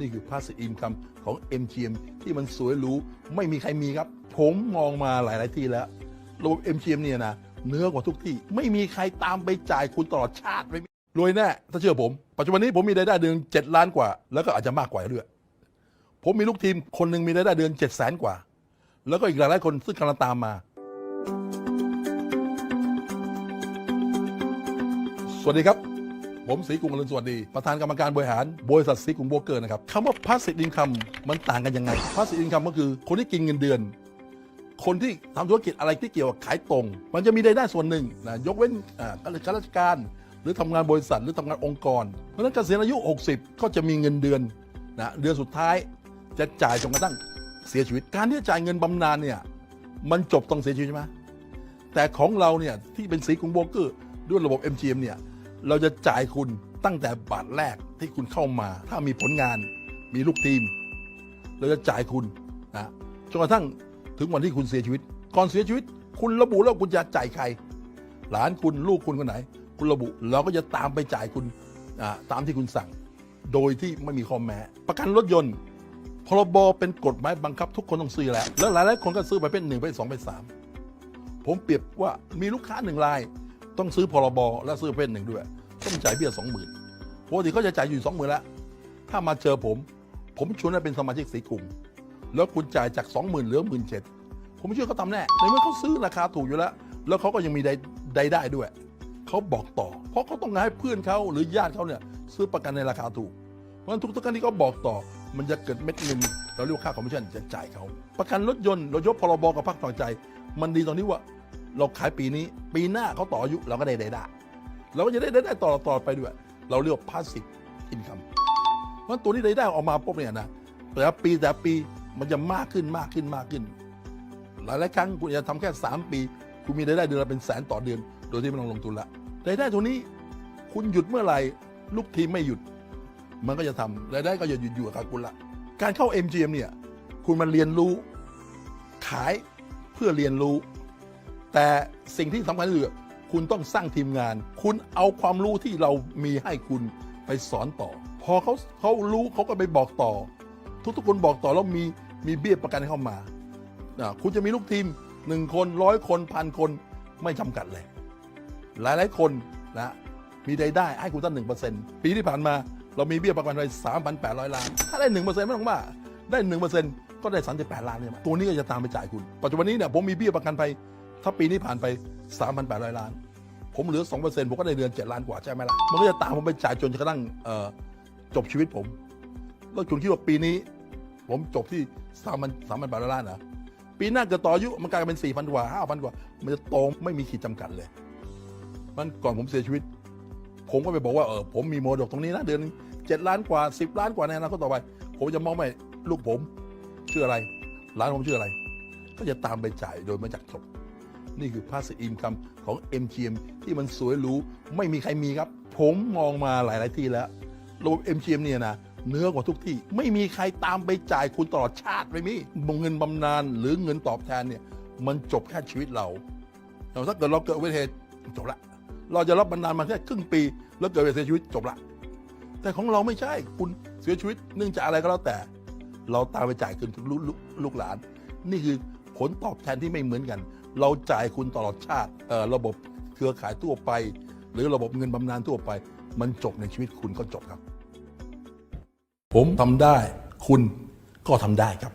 นี่คือ passive income ของ MGM ที่มันสวยหรูไม่มีใครมีครับ ผมมองมาหลายๆที่แล้วระบบ MGM เนี่ยนะเนื้อกว่าทุกที่ ไม่มีใครตามไปจ่ายคุณตลอดชาติไม่มีรวยแน่ถ้าเชื่อผม ปัจจุบันนี้ผมมีรายได้เดือน7ล้านกว่า แล้วก็อาจจะมากกว่าด้วยผมมีลูกทีมคนหนึ่งมีรายได้เดือน7 0 0 0 0 0กว่า แล้วก็อีกหลายๆคนซึ่งกำลังตามมาสวัสดีครับ ผมศรีกรุงอรุณสวัสดี ประธานกรรมการบริหารบริษัทศรีกรุงโบรกเกอร์นะครับคำว่า passive income มันต่างกันยังไง passive income ก็คือคนที่กินเงินเดือน คนที่ทำธุรกิจอะไรที่เกี่ยวกับขายตรง มันจะมีรายได้ส่วนหนึ่งนะยกเว้นอ่าข้าราชการ หรือทำงานบริษัทหรือทำงานองค์กร เพราะฉะนั้นเกษียณอายุ 60 ก็จะมีเงินเดือนนะเดือนสุดท้ายจะจ่ายจนกระทั่งเสียชีวิต การที่จะจ่ายเงินบำนาญเนี่ยมันจบตรงเสียชีวิตใช่ไหมแต่ของเราเนี่ยที่เป็นสีกรุงโบรกเกอร์ด้วยระบบ MGM เนี่ย เราจะจ่ายคุณตั้งแต่บาทแรกที่คุณเข้ามา ถ้ามีผลงานมีลูกทีม เราจะจ่ายคุณนะจนกระทั่งถึงวันที่คุณเสียชีวิต ก่อนเสียชีวิต คุณระบุแล้วคุณจะจ่ายใคร หลานคุณลูกคุณคนไหน คุณระบุเราก็จะตามไปจ่ายคุณตามที่คุณสั่ง โดยที่ไม่มีข้อแม้ ประกันรถยนต์พรบเป็นกฎหมายบังคับทุกคนต้องซื้อแล้ว แล้วหลายๆคนก็ซื้อไปเป็นหนึ่งไปสองไปสามผมเปรียบว่ามีลูกค้าหนึ่งราย ต้องซื้อพรบและซื้อเพศหนึ่งด้วย ต้องจ่ายเบี้ยสองหมื่นปกติเขาจะจ่ายอยู่สองหมื่นแล้ว ถ้ามาเจอผม ผมชวนให้เป็นสมาชิกสีกลุ่ม แล้วคุณจ่ายจากสองหมื่นเหลือหมื่นเจ็ดผมเชื่อเขาทำแน่ในเมื่อเขาซื้อราคาถูกอยู่แล้ว แล้วเขาก็ยังมีได้ได้ได้ด้วย เขาบอกต่อ เพราะเขาต้องการให้เพื่อนเขาหรือญาติเขาเนี่ยซื้อประกันในราคาถูก เพราะฉะนั้นทุกๆครั้งที่เขาบอกต่อ มันจะเกิดเม็ดเงินเราเรียกค่าคอมมิชชั่นจะจ่ายเขา ประกันรถยนต์เรายกพรบกับพักผ่อใจ มันดีตรงที่ว่า เราขายปีนี้ ปีหน้าเขาต่ออายุเราก็ได้ได้ได้ เราก็จะได้ได้ได้ต่อต่อไปด้วย เราเรียกว่า passive income เพราะงั้นตัวนี้ได้ได้ออกมาปุ๊บเนี่ยนะแต่ละปีแต่ละปีมันจะมากขึ้นมากขึ้นมากขึ้น หลายหลายๆครั้งคุณจะทำแค่ 3 ปี คุณมีรายได้เดือนละเป็นแสนต่อเดือน โดยที่ไม่ต้องลงทุนละรายได้ตัวนี้คุณหยุดเมื่อไหร่ลูกทีมไม่หยุด มันก็จะทำรายได้ก็จะหยุดอยู่กับคุณละการเข้า MGM เนี่ยคุณมาเรียนรู้ขายเพื่อเรียนรู้ แต่สิ่งที่สำคัญที่สุด คุณต้องสร้างทีมงาน คุณเอาความรู้ที่เรามีให้คุณไปสอนต่อ พอเขาเขารู้เขาก็ไปบอกต่อ ทุกๆคนบอกต่อแล้วมีมีเบี้ยประกันเข้ามา คุณจะมีลูกทีมหนึ่งคนร้อยคนพันคนไม่จำกัดเลย หลายๆคนนะมีรายได้ให้คุณตั้งหนึ่งเปอร์เซ็นต์ปีที่ผ่านมา เรามีเบี้ยประกันไปสามพันแปดร้อยล้าน ถ้าได้หนึ่งเปอร์เซ็นต์ไม่ต้องว่าได้หนึ่งเปอร์เซ็นต์ก็ได้สามสิบแปดล้านเนี่ยตัวนี้ก็จะตามไปจ่ายคุณ ปัจจุบันนี้เนี่ยผมมีเบี้ยประกันภัย ถ้าปีนี้ผ่านไปสามพันแปดร้อยล้าน ผมเหลือสองเปอร์เซ็นต์ผมก็ได้เดือนเจ็ดล้านกว่าใช่ไหมล่ะ มันก็จะตามผมไปจ่ายจนกระทั่งจบชีวิตผม แล้วคุณคิดว่าปีนี้ ผมจบที่สามพันสามพันแปดร้อยล้านเหรอปีหน้าเกิดต่ออายุมันกลายเป็นสี่พันกว่าห้าพันกว่า มันจะโตไม่มีขีดจำกัดเลย มันก่อนผมเสียชีวิต ผมก็ไปบอกว่าเออผมมีโมดกตรงนี้นะเดือนเจ็ดล้านกว่าสิบล้านกว่าในอนาคตต่อไป ผมจะมองไปลูกผมชื่ออะไร ร้านผมชื่ออะไร ก็จะตามไปจ่ายโดยมาจากจบ นี่คือ passive income ของ MGM ที่มันสวยหรูไม่มีใครมีครับ ผมมองมาหลาย ๆ ที่แล้วระบบ MGM เนี่ยนะเนื้อกว่าทุกที่ไม่มีใครตามไปจ่ายคุณตลอดชาติไม่มีเงินบำนาญหรือเงินตอบแทนเนี่ยมันจบแค่ชีวิตเราแต่ถ้าเกิดเราเกิดอุบัติเหตุจบละ เราจะรับบำนาญมาแค่ครึ่งปี แล้วเกิดอุบัติเหตุเสียชีวิตจบละ แต่ของเราไม่ใช่คุณเสียชีวิตเนื่องจากอะไรก็แล้วแต่ เราตามไปจ่ายคืนลูกลูกลูกหลาน นี่คือ ผลตอบแทนที่ไม่เหมือนกัน เราจ่ายคุณตลอดชาติเอ่อระบบเครือข่ายทั่วไป หรือระบบเงินบำนาญทั่วไป มันจบในชีวิตคุณก็จบครับ ผมทำได้คุณก็ทำได้ครับ